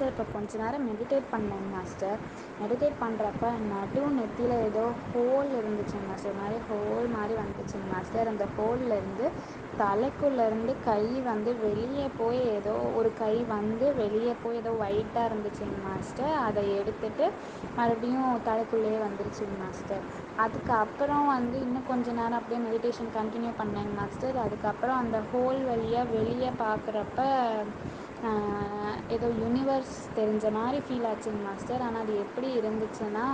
Master இப்போ கொஞ்ச நேரம் மெடிடேட் பண்ணேங்க மாஸ்டர் மெடிடேட் பண்ணுறப்ப நடு நெத்தியில் ஏதோ ஹோல் இருந்துச்சுங்க மாஸ்டர் மாதிரி ஹோல் மாதிரி வந்துச்சுங்க மாஸ்டர் அந்த ஹோல்லேருந்து தலைக்குள்ளேருந்து கை வந்து வெளியே போய் ஏதோ ஒரு கை வந்து வெளியே போய் ஏதோ ஒயிட்டாக இருந்துச்சுங்க மாஸ்டர் அதை எடுத்துட்டு மறுபடியும் தலைக்குள்ளேயே வந்துருச்சுங்க மாஸ்டர் அதுக்கப்புறம் வந்து இன்னும் கொஞ்ச நேரம் அப்படியே மெடிடேஷன் கண்டினியூ பண்ணேங்க மாஸ்டர் அதுக்கப்புறம் அந்த ஹோல் வழியாக வெளியே பார்க்குறப்ப ஏதோ யூனிவர்ஸ் தெரிஞ்ச மாதிரி ஃபீல் ஆச்சுங்க மாஸ்டர் ஆனால் அது எப்படி இருந்துச்சுன்னா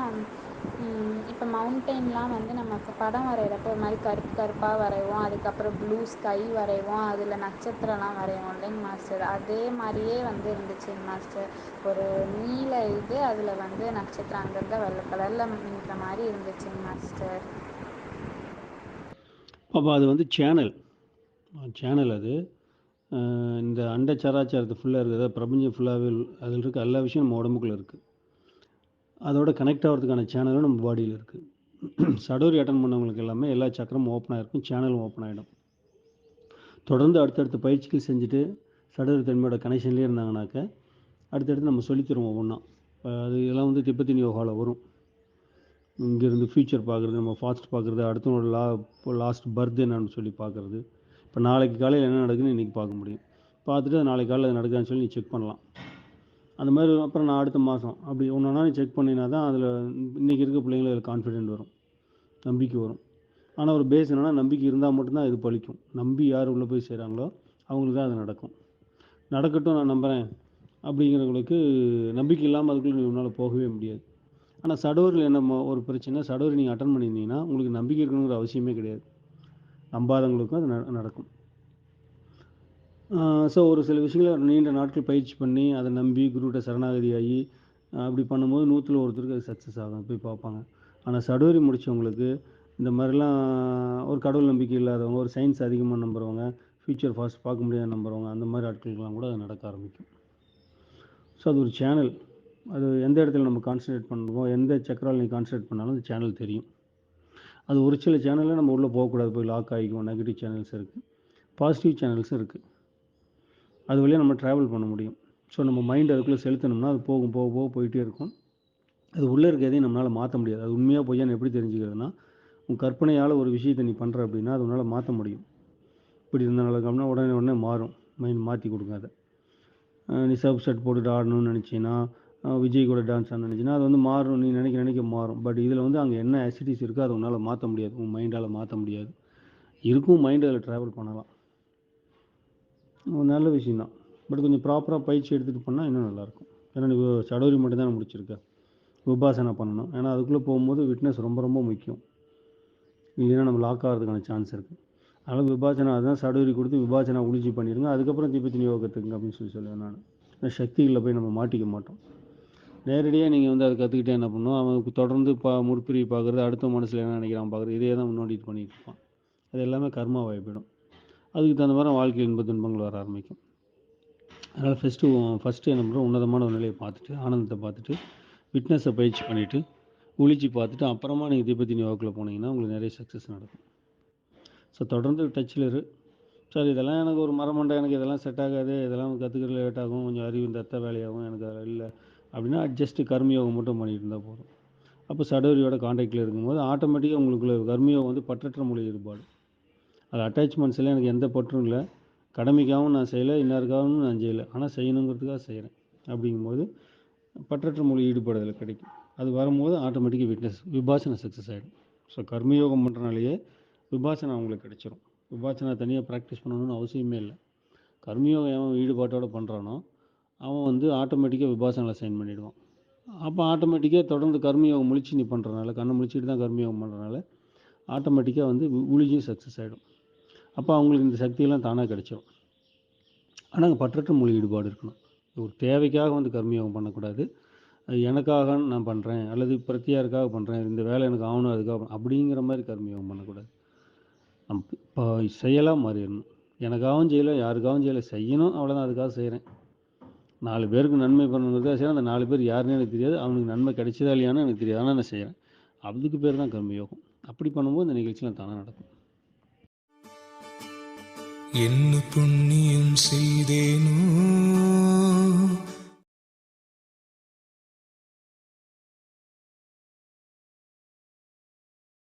இப்போ மவுண்டெயின்லாம் வந்து நமக்கு படம் வரைகிறப்ப ஒரு மாதிரி கருப்பு கருப்பாக வரைவோம். அதுக்கப்புறம் ப்ளூ ஸ்கை வரைவோம். அதில் நட்சத்திரம்லாம் வரைவோம் இல்லைங்க மாஸ்டர் அதே மாதிரியே வந்து இருந்துச்சுங்க மாஸ்டர் ஒரு நீல இது அதில் வந்து நட்சத்திரம் அங்கங்கே வெள்ளை கலரில் மின்னுற மாதிரி இருந்துச்சுங்க மாஸ்டர் அப்போ அது வந்து சேனல் சேனல் அது. இந்த அண்ட சராச்சாரத்தை ஃபுல்லாக இருக்குது அதாவது பிரபஞ்சம் ஃபுல்லாகவே அதில் இருக்க எல்லா விஷயம் நம்ம உடம்புக்குள்ளே இருக்குது அதோட கனெக்ட் ஆகிறதுக்கான சேனலும் நம்ம பாடியில் இருக்குது சடோரி அட்டன் பண்ணவங்களுக்கு எல்லாமே எல்லா சக்கரமும் ஓப்பனாக இருக்கும் சேனலும் ஓப்பன் ஆகிடும் தொடர்ந்து அடுத்தடுத்த பயிற்சிகள் செஞ்சுட்டு சடோரி தன்மையோட கனெக்ஷன்லேயே இருந்தாங்கனாக்க அடுத்தடுத்து நம்ம சொல்லித்தருவோம் ஒவ்வொன்றா அது இதெல்லாம் வந்து திபத்தின் யோகாவில் வரும். இங்கேருந்து ஃப்யூச்சர் பார்க்குறது நம்ம ஃபாஸ்ட் பார்க்குறது அடுத்தவங்களோட லா லாஸ்ட் பர்த் என்னன்னு சொல்லி பார்க்குறது இப்போ நாளைக்கு காலையில் என்ன நடக்குதுன்னு இன்றைக்கி பார்க்க முடியும். பார்த்துட்டு அது நாளைக்கு காலையில் அது நடக்குதான்னு சொல்லி நீ செக் பண்ணலாம். அந்த மாதிரி அப்புறம் நான் அடுத்த மாதம் அப்படி ஒன்று ஒன்றா நீ செக் பண்ணினா தான் அதில் இன்றைக்கி இருக்க பிள்ளைங்களுக்கு அதில் கான்ஃபிடென்ட் வரும். நம்பிக்கை வரும். ஆனால் ஒரு பேஸ் என்னென்னா நம்பிக்கை இருந்தால் மட்டும்தான் இது பழிக்கும். நம்பி யார் உள்ளே போய் செய்கிறாங்களோ அவங்களுக்கு தான் அது நடக்கும். நடக்கட்டும் நான் நம்புகிறேன் அப்படிங்கிறவங்களுக்கு நம்பிக்கை இல்லாமல் அதுக்குள்ளே நீ உன்னால் போகவே முடியாது. ஆனால் சடோரில் என்ன ஒரு பிரச்சனை சடோரி நீங்கள் அட்டன் பண்ணியிருந்தீங்கன்னா உங்களுக்கு நம்பிக்கை இருக்கணுங்கிற அவசியமே கிடையாது. நம்பாதவங்களுக்கும் அது நட- நடக்கும். ஸோ ஒரு சில விஷயங்களை நீண்ட நாட்கள் பயிற்சி பண்ணி அதை நம்பி குருகிட்ட சரணாகதி ஆகி அப்படி பண்ணும்போது நூற்றில் ஒருத்தருக்கு அது சக்ஸஸ் ஆகும் போய் பார்ப்பாங்க. ஆனால் சடுவரி முடித்தவங்களுக்கு இந்த மாதிரிலாம் ஒரு கடவுள் நம்பிக்கை இல்லாதவங்க ஒரு சயின்ஸ் அதிகமாக நம்புறவங்க ஃபியூச்சர் ஃபாஸ்ட் பார்க்க முடியாத நம்புறவங்க அந்த மாதிரி ஆட்களுக்கெல்லாம் கூட அது நடக்க ஆரம்பிக்கும். ஸோ அது ஒரு சேனல் அது எந்த இடத்துல நம்ம கான்சன்ட்ரேட் பண்ணுறோமோ எந்த சக்கரால் நீ கான்சன்ட்ரேட் பண்ணாலும் அந்த சேனல் தெரியும். அது ஒரு சில சேனலில் நம்ம உள்ளே போகக்கூடாது. போய் லாக் ஆகிக்கும் நெகட்டிவ் சேனல்ஸ் இருக்குது பாசிட்டிவ் சேனல்ஸும் இருக்குது அது வழியாக நம்ம ட்ராவல் பண்ண முடியும். ஸோ நம்ம மைண்ட் அதுக்குள்ளே செலுத்தணும்னா அது போகும் போக போக போயிட்டே இருக்கும். அது உள்ளே இருக்க எதையும் நம்மளால் மாற்ற முடியாது. அது உண்மையாக பொய்யான்னு எப்படி தெரிஞ்சுக்கிறதுனா உன் கற்பனையால் ஒரு விஷயத்தை நீ பண்ணுற அப்படின்னா அது உன்னால் மாற்ற முடியும். இப்படி இருந்த இருக்கோம்னா உடனே உடனே மாறும். மைண்ட் மாற்றி கொடுங்க அதை நீ சர்ஃப் செட் போட்டுட்டு ஆடணும்னு நினச்சின்னா விஜய் கூட டான்ஸ் ஆன நினச்சின்னா அது வந்து மாறும். நீ நினைக்க நினைக்க மாறும். பட் இதில் வந்து அங்கே என்ன ஆசிட்டிஸ் இருக்கோ அதை உன்னால் மாற்ற முடியாது. உன் மைண்டால் மாற்ற முடியாது. இருக்கும் மைண்டு அதில் ட்ராவல் பண்ணலாம். நல்ல நல்ல விஷயந்தான் பட் கொஞ்சம் ப்ராப்பராக பயிற்சி எடுத்துகிட்டு பண்ணால் இன்னும் நல்லாயிருக்கும். ஏன்னா நீ சடோரி மட்டும்தான் முடிச்சிருக்க. உபாசனை பண்ணணும். ஏன்னா அதுக்குள்ளே போகும்போது விட்னஸ் ரொம்ப ரொம்ப முக்கியம். இல்லைன்னா நம்ம லாக் ஆகிறதுக்கான சான்ஸ் இருக்குது அதனால் விபாசனா அதுதான் சடோரி கொடுத்து விபாசனா உழிஞ்சி பண்ணிடுங்க. அதுக்கப்புறம் திபத்தின் யோகத்துக்குங்க அப்படின்னு சொல்லி சொல்லுவேன் நான். ஏன்னா சக்திகளில் போய் நம்ம மாட்டிக்க மாட்டோம். நேரடியாக நீங்கள் வந்து அதை கற்றுக்கிட்டே என்ன பண்ணுவோம் அவனுக்கு தொடர்ந்து பா முற்பிரிவு பார்க்குறது அடுத்த மனசில் என்ன நினைக்கிறான் பார்க்குறது இதே தான் நோண்டிட்டு பண்ணிட்டு இருப்பான். அது எல்லாமே கர்மாவாகி போயிடும் அதுக்கு தகுந்த மாதிரி வாழ்க்கையில் இன்ப துன்பங்கள் வர ஆரம்பிக்கும். அதனால் ஃபஸ்ட்டு ஃபஸ்ட்டு என்ன பண்ணுறோம் உன்னதமான ஒரு நிலையை பார்த்துட்டு ஆனந்தத்தை பார்த்துட்டு ஃபிட்னஸை பயிற்சி பண்ணிவிட்டு உளிச்சு பார்த்துட்டு அப்புறமா நீங்கள் தீபத்தின் யோகத்தில் போனீங்கன்னா உங்களுக்கு நிறைய சக்ஸஸ் நடக்கும். ஸோ தொடர்ந்து டச்சில் இரு. சார் இதெல்லாம் எனக்கு ஒரு மரமண்டை எனக்கு இதெல்லாம் செட் ஆகாது. இதெல்லாம் கற்றுக்கிற லேட் ஆகும். கொஞ்சம் அறிவு தத்த வேலையாகும். எனக்கு அதில் இல்லை. அப்படின்னா ஜஸ்ட்டு கர்மயோகம் மட்டும் பண்ணிட்டு இருந்தால் போதும். அப்போ சடவரியோட காண்டாக்டில் இருக்கும்போது ஆட்டோமேட்டிக்காக உங்களுக்குள்ள கர்மயோகம் வந்து பற்றற்ற மொழி ஈடுபாடு அது அட்டாச்மெண்ட்ஸில் எனக்கு எந்த பற்றும் இல்லை. கடமைக்காகவும் நான் செய்யலை இன்னாருக்காகவும் நான் செய்யலை. ஆனால் செய்யணுங்கிறதுக்காக செய்கிறேன் அப்படிங்கும்போது பற்றற்ற மொழி ஈடுபாடு அதில் கிடைக்கும். அது வரும்போது ஆட்டோமேட்டிக்காக விட்னஸ் விபாசனை சக்ஸஸ் ஆகிடும் ஸோ கர்மயோகம் பண்ணுறனாலேயே விபாசனை அவங்களுக்கு கிடைச்சிரும். விபாசனை தனியாக ப்ராக்டிஸ் பண்ணணும்னு அவசியமே இல்லை. கர்மயோகம் எவன் ஈடுபாட்டோடு பண்ணுறானோ அவன் வந்து ஆட்டோமேட்டிக்காக விபாசனில் சைன் பண்ணிவிடுவான் அப்போ ஆட்டோமேட்டிக்காக தொடர்ந்து கர்மயோகம் முழிச்சு நீ பண்ணுறனால கண்ணை முழிச்சிட்டு தான் கர்மயோகம் பண்ணுறனால ஆட்டோமேட்டிக்காக வந்து உழிஞ்சும் சக்ஸஸ் ஆகிடும் அப்போ அவங்களுக்கு இந்த சக்தியெல்லாம் தானாக கிடைச்சிடும் ஆனால் அங்கே பற்றற்ற மொழி ஈடுபாடு இருக்கணும். ஒரு தேவைக்காக வந்து கர்மயோகம் பண்ணக்கூடாது. அது எனக்காக நான் பண்ணுறேன் அல்லது பிரத்தியாருக்காக பண்ணுறேன் இந்த வேலை எனக்கு ஆகணும் அதுக்காக அப்படிங்கிற மாதிரி கர்மயோகம் பண்ணக்கூடாது. நம் இப்போ செயலாக மாறிடணும். எனக்காகவும் செய்யலை யாருக்காகவும் செய்யலை செய்யணும் அவ்வளோதான் அதுக்காக செய்கிறேன் நாலு பேருக்கு நன்மை பண்ணணுங்கிறதா செய்யணும் அந்த நாலு பேர் யாருன்னு எனக்கு தெரியாது. அவனுக்கு நன்மை கிடைச்சதா இல்லையான்னு எனக்கு தெரியாது. ஆனால் நான் செய்கிறேன் அதுக்கு பேர் தான் கர்மயோகம் அப்படி பண்ணும்போது இந்த நிகழ்ச்சியெலாம் தானாக நடக்கும். என்ன புண்ணியம் செய்தேனோ